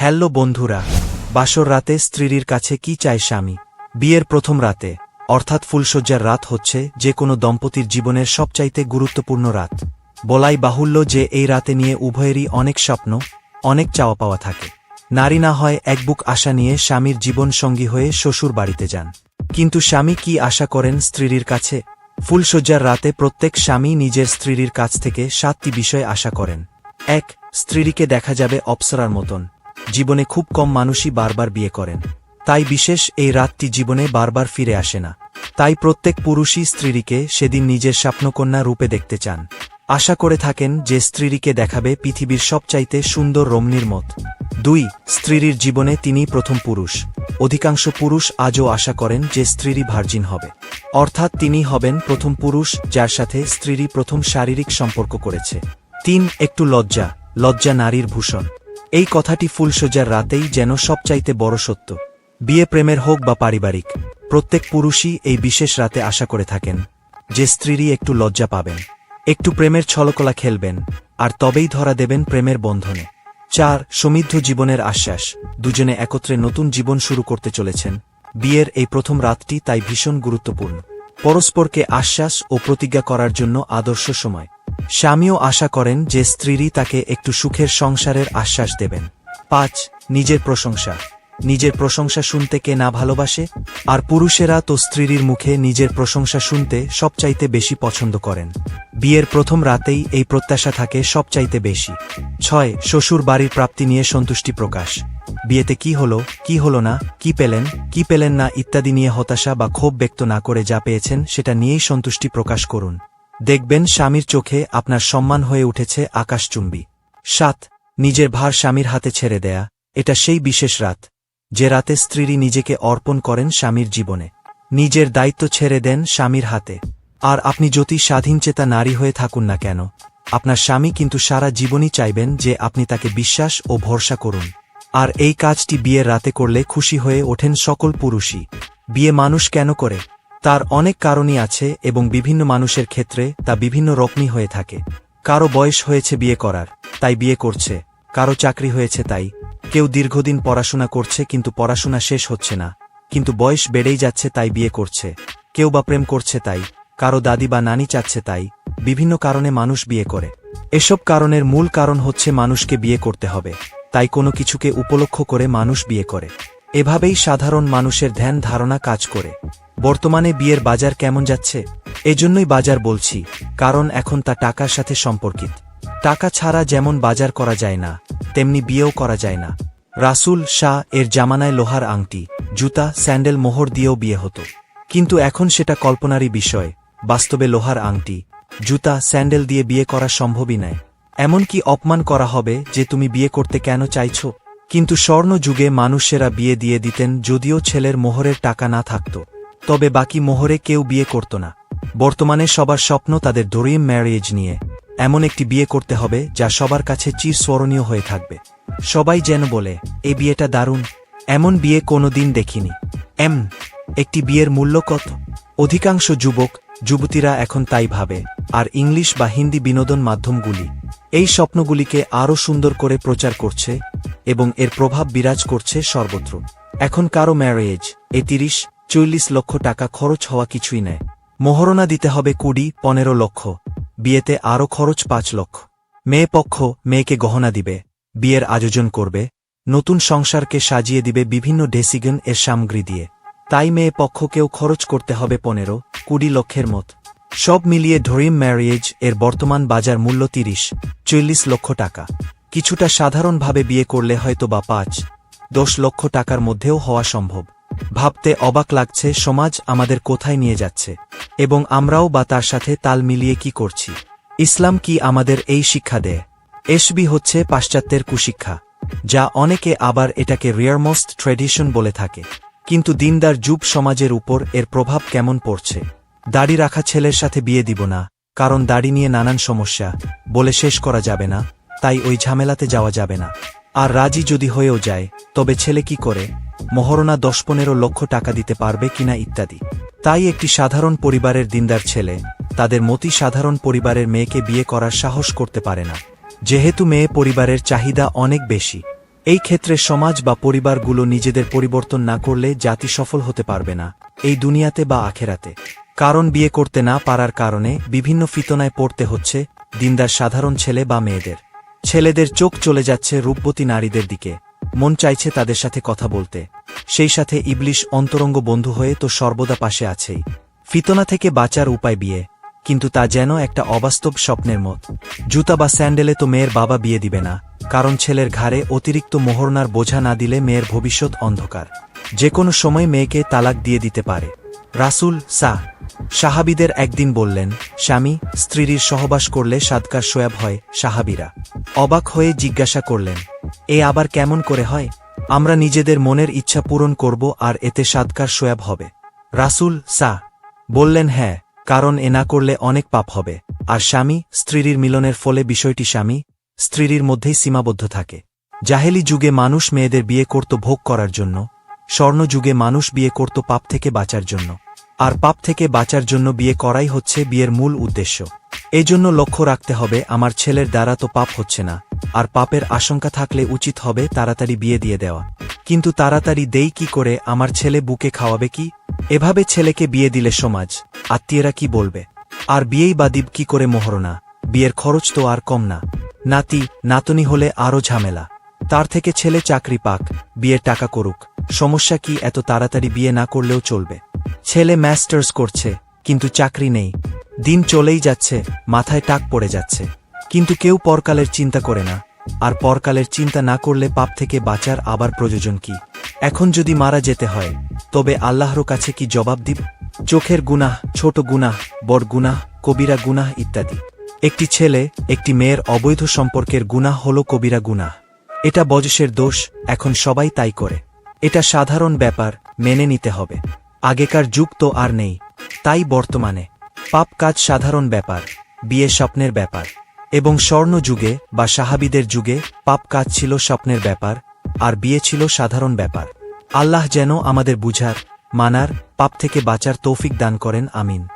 Hello বন্ধুরা, বাসর রাতে স্ত্রীর কাছে কি চায় স্বামী? বিয়ের প্রথম রাতে, অর্থাৎ ফুলশয্যার রাত হচ্ছে যে কোনো দম্পতির জীবনের সবচাইতে গুরুত্বপূর্ণ রাত। বলাই বাহুল্য যে এই রাতে নিয়ে উভয়েরই অনেক স্বপ্ন, অনেক চাওয়া পাওয়া থাকে। নারী না হয় এক বুক আশা নিয়ে স্বামীর জীবনসঙ্গী হয়ে শ্বশুর বাড়িতে যান। কিন্তু স্বামী কি আশা করেন স্ত্রীর কাছে? ফুলশয্যার রাতে প্রত্যেক স্বামী নিজের স্ত্রীর কাছ থেকে সাতটি বিষয় আশা করেন। এক, স্ত্রীকে দেখা যাবে অপ্সরার মতন। জীবনে খুব কম মানুষই বারবার বিয়ে করেন। তাই বিশেষ এই রাতটি জীবনে বারবার ফিরে আসে না। তাই প্রত্যেক পুরুষই স্ত্রীকে সেদিন নিজের স্বপ্নকন্যা রূপে দেখতে চান। আশা করে থাকেন যে স্ত্রীকে দেখাবে পৃথিবীর সবচাইতে সুন্দর রমণীর মত। দুই, স্ত্রীর জীবনে তিনি প্রথম পুরুষ। অধিকাংশ পুরুষ আজও আশা করেন যে স্ত্রীরই ভার্জিন হবে। অর্থাৎ তিনি হবেন প্রথম পুরুষ যার সাথে স্ত্রীরই প্রথম শারীরিক সম্পর্ক করেছে। তিন, একটু লজ্জা। লজ্জা নারীর ভূষণ। এই কথাটি ফুলসজ্জার রাতেই যেন সবচাইতে বড় সত্য। বিয়ে প্রেমের হোক বা পারিবারিক, প্রত্যেক পুরুষই এই বিশেষ রাতে আশা করে থাকেন যে স্ত্রীরই একটু লজ্জা পাবেন, একটু প্রেমের ছলকলা খেলবেন, আর তবেই ধরা দেবেন প্রেমের বন্ধনে। চার, সমৃদ্ধ জীবনের আশ্বাস, দুজনে একত্রে নতুন জীবন শুরু করতে চলেছেন। বিয়ের এই প্রথম রাতটি তাই ভীষণ গুরুত্বপূর্ণ। পরস্পরকে আশ্বাস ও প্রতিজ্ঞা করার জন্য আদর্শ সময়। স্বামীও আশা করেন যে স্ত্রীরই তাকে একটু সুখের সংসারের আশ্বাস দেবেন। পাঁচ, নিজের প্রশংসা। নিজের প্রশংসা শুনতে কে না ভালোবাসে? আর পুরুষেরা তো স্ত্রীর মুখে নিজের প্রশংসা শুনতে সবচাইতে বেশি পছন্দ করেন। বিয়ের প্রথম রাতেই এই প্রত্যাশা থাকে সবচাইতে বেশি। ছয়, শ্বশুর বাড়ির প্রাপ্তি নিয়ে সন্তুষ্টি প্রকাশ। বিয়েতে কি হলো কি হলো না, কি পেলেন কি পেলেন না ইত্যাদি নিয়ে হতাশা বা ক্ষোভ ব্যক্ত না করে যা পেয়েছেন সেটা নিয়েই সন্তুষ্টি প্রকাশ করুন। দেখবেন স্বামীর চোখে আপনার সম্মান হয়ে উঠেছে আকাশচুম্বী। সাত, নিজের ভার স্বামীর হাতে ছেড়ে দেয়া, এটা সেই বিশেষ রাত, যে রাতে স্ত্রীরই নিজেকে অর্পণ করেন স্বামীর জীবনে। নিজের দায়িত্ব ছেড়ে দেন স্বামীর হাতে। আর আপনি যতি স্বাধীনচেতা নারী হয়ে থাকুন না কেন, আপনার স্বামী কিন্তু সারা জীবনই চাইবেন যে আপনি তাকে বিশ্বাস ও ভরসা করুন। আর এই কাজটি বিয়ের রাতে করলে খুশি হয়ে ওঠেন সকল পুরুষই। বিয়ে মানুষ কেন করে? তার অনেক কারণই আছে এবং বিভিন্ন মানুষের ক্ষেত্রে তা বিভিন্ন রকমই হয়ে থাকে। কারও বয়স হয়েছে বিয়ে করার, তাই বিয়ে করছে। কারও চাকরি হয়েছে তাই। কেউ দীর্ঘদিন পড়াশোনা করছে কিন্তু পড়াশোনা শেষ হচ্ছে না। কিন্তু বয়স বেড়েই যাচ্ছে তাই বিয়ে করছে। কেউ বা প্রেম করছে তাই। কারও দাদি বা নানি চাচ্ছে তাই। বিভিন্ন কারণে মানুষ বিয়ে করে। এসব কারণের মূল কারণ হচ্ছে মানুষকে বিয়ে করতে হবে। তাই কোনো কিছুকে উপলক্ষ করে মানুষ বিয়ে করে। এভাবেই সাধারণ মানুষের ধ্যান ধারণা কাজ করে। বর্তমানে বিয়ের বাজার কেমন যাচ্ছে? এজন্যই বাজার বলছি, কারণ এখন তা টাকার সাথে সম্পর্কিত। টাকা ছাড়া যেমন বাজার করা যায় না, তেমনি বিয়েও করা যায় না। রাসুল শাহ এর জামানায় লোহার আংটি, জুতা, স্যান্ডেল মোহর দিয়েও বিয়ে হতো। কিন্তু এখন সেটা কল্পনারই বিষয়, বাস্তবে লোহার আংটি, জুতা, স্যান্ডেল দিয়ে বিয়ে করা সম্ভবই নয় এমনকি অপমান করা হবে যে তুমি বিয়ে করতে কেন চাইছ? কিন্তু স্বর্ণ যুগে মানুষেরা বিয়ে দিয়ে দিতেন যদিও ছেলের মোহরের টাকা না থাকত। তবে বাকি মোহরে কেউ বিয়ে করত না। বর্তমানে সবার স্বপ্ন তাদের ড্রিম ম্যারেজ নিয়ে। এমন একটি বিয়ে করতে হবে যা সবার কাছে চিরস্মরণীয় হয়ে থাকবে। সবাই যেন বলে, এই বিয়েটা দারুণ। এমন বিয়ে কোনো দিন দেখিনি। এম, একটি বিয়ের মূল্য কত? অধিকাংশ যুবক, যুবতীরা এখন তাই ভাবে, আর ইংলিশ বা হিন্দি বিনোদন মাধ্যমগুলি এই স্বপ্নগুলিকে আরও সুন্দর করে প্রচার করছে এবং এর প্রভাব বিরাজ করছে সর্বত্র। এখন কারও ম্যারেজ এ তিরিশ চল্লিশ লক্ষ টাকা খরচ হওয়া কিছুই নেয় মোহরণা দিতে হবে কুড়ি, পনেরো লক্ষ। বিয়েতে আরও খরচ পাঁচ লক্ষ। মেয়ে পক্ষ মেয়েকে গহনা দিবে। বিয়ের আয়োজন করবে। নতুন সংসারকে সাজিয়ে দিবে বিভিন্ন ডেসিগন এর সামগ্রী দিয়ে। তাই মেয়ে পক্ষকেও খরচ করতে হবে পনেরো, কুড়ি লক্ষের মত। সব মিলিয়ে ড্রিম ম্যারিয়েজ এর বর্তমান বাজার মূল্য তিরিশ, চল্লিশ লক্ষ টাকা। কিছুটা সাধারণভাবে বিয়ে করলে হয়তো বা পাঁচ, দশ লক্ষ টাকার মধ্যেও হওয়া সম্ভব। ভাবতে অবাক লাগছে, সমাজ আমাদের কোথায় নিয়ে যাচ্ছে? এবং আমরাও বা তার সাথে তাল মিলিয়ে কি করছি? ইসলাম কি আমাদের এই শিক্ষা দেয়? এসবি হচ্ছে পাশ্চাত্যের কুশিক্ষা, যা অনেকে আবার এটাকে রিয়ারমোস্ট ট্রেডিশন বলে থাকে। কিন্তু দিনদার যুব সমাজের উপর এর প্রভাব কেমন পড়ছে? দাড়ি রাখা ছেলের সাথে বিয়ে দিব না, কারণ দাড়ি নিয়ে নানান সমস্যা, বলে শেষ করা যাবে না, তাই ওই ঝামেলাতে যাওয়া যাবে না। আর রাজি যদি হয়েও যায়, তবে ছেলে কি করে? মহরণা দশ পনেরো লক্ষ টাকা দিতে পারবে কিনা ইত্যাদি। তাই একটি সাধারণ পরিবারের দিনদার ছেলে, তাদের মতি সাধারণ পরিবারের মেয়েকে বিয়ে করার সাহস করতে পারে না। যেহেতু মেয়ে পরিবারের চাহিদা অনেক বেশি, এই ক্ষেত্রে সমাজ বা পরিবারগুলো নিজেদের পরিবর্তন না করলে জাতি সফল হতে পারবে না, এই দুনিয়াতে বা আখেরাতে। কারণ বিয়ে করতে না পারার কারণে বিভিন্ন ফিতনায় পড়তে হচ্ছে দিনদার সাধারণ ছেলে বা মেয়েদের। ছেলেদের চোখ চলে যাচ্ছে রূপবতী নারীদের দিকে। মন চাইছে তাদের সাথে কথা বলতে। সেই সাথে ইবলিশ অন্তরঙ্গ বন্ধু হয়ে তো সর্বদা পাশে আছেই। ফিতনা থেকে বাঁচার উপায় বিয়ে। কিন্তু তা যেন একটা অবাস্তব স্বপ্নের মত। জুতা বা স্যান্ডেলে তো মেয়ের বাবা বিয়ে দিবে না, কারণ ছেলের ঘাড়ে অতিরিক্ত মোহরনার বোঝা না দিলে মেয়ের ভবিষ্যৎ অন্ধকার। যে কোনো সময় মেয়েকে তালাক দিয়ে দিতে পারে। রাসুল সা সাহাবিদের একদিন বললেন, স্বামী, স্ত্রীর সহবাস করলে সাদকার সোয়াব হয় সাহাবিরা। অবাক হয়ে জিজ্ঞাসা করলেন, এ আবার কেমন করে হয়? আমরা নিজেদের মনের ইচ্ছা পূরণ করব আর এতে সাদকার সোয়াব হবে। রাসুল সা বললেন হ্যাঁ কারণ এ না করলে অনেক পাপ হবে। আর স্বামী, স্ত্রীর মিলনের ফলে বিষয়টি স্বামী, স্ত্রীর মধ্যেই সীমাবদ্ধ থাকে। জাহেলি যুগে মানুষ মেয়েদের বিয়ে করত ভোগ করার জন্য স্বর্ণ যুগে মানুষ বিয়ে করত পাপ থেকে বাঁচার জন্য। আর পাপ থেকে বাঁচার জন্য বিয়ে করাই হচ্ছে বিয়ের মূল উদ্দেশ্য। এজন্য লক্ষ্য রাখতে হবে, আমার ছেলের দ্বারা তো পাপ হচ্ছে না। আর পাপের আশঙ্কা থাকলে উচিত হবে তাড়াতাড়ি বিয়ে দিয়ে দেওয়া। কিন্তু তাড়াতাড়ি দেই কি করে, আমার ছেলে বুকে খাওয়াবে কি? এভাবে ছেলেকে বিয়ে দিলে সমাজ, আত্মীয়রা কি বলবে? আর বিয়েই বা কি করে মোহরনা বিয়ের খরচ তো আর কম না। নাতি, নাতনি হলে আরও ঝামেলা। তার থেকে ছেলে চাকরি পাক, বিয়ের টাকা করুক। সমস্যা কি এত তাড়াতাড়ি বিয়ে না করলেও চলবে? ছেলে মাস্টার্স করছে, কিন্তু চাকরি নেই। দিন চলেই যাচ্ছে, মাথায় টাক পড়ে যাচ্ছে। কিন্তু কেউ পরকালের চিন্তা করে না। আর পরকালের চিন্তা না করলে পাপ থেকে বাঁচার আবার প্রয়োজন কি? এখন যদি মারা যেতে হয়, তবে আল্লাহর কাছে কি জবাব দিব? চোখের গুনাহ, ছোট গুনাহ, বড় গুনাহ, কবিরা গুনাহ ইত্যাদি। একটি ছেলে, একটি মেয়ের অবৈধ সম্পর্কের গুনাহ হল কবিরা গুনাহ। এটা বয়সের দোষ, এখন সবাই তাই করে। এটা সাধারণ ব্যাপার, মেনে নিতে হবে। আগেকার যুগ তো আর নেই। তাই বর্তমানে। পাপ কাজ সাধারণ ব্যাপার, বিয়ে স্বপ্নের ব্যাপার। এবং স্বর্ণ যুগে বা সাহাবিদের যুগে পাপ কাজ ছিল স্বপ্নের ব্যাপার, আর বিয়ে ছিল সাধারণ ব্যাপার। আল্লাহ যেন আমাদের বুঝার, মানার, পাপ থেকে বাঁচার তৌফিক দান করেন, আমিন।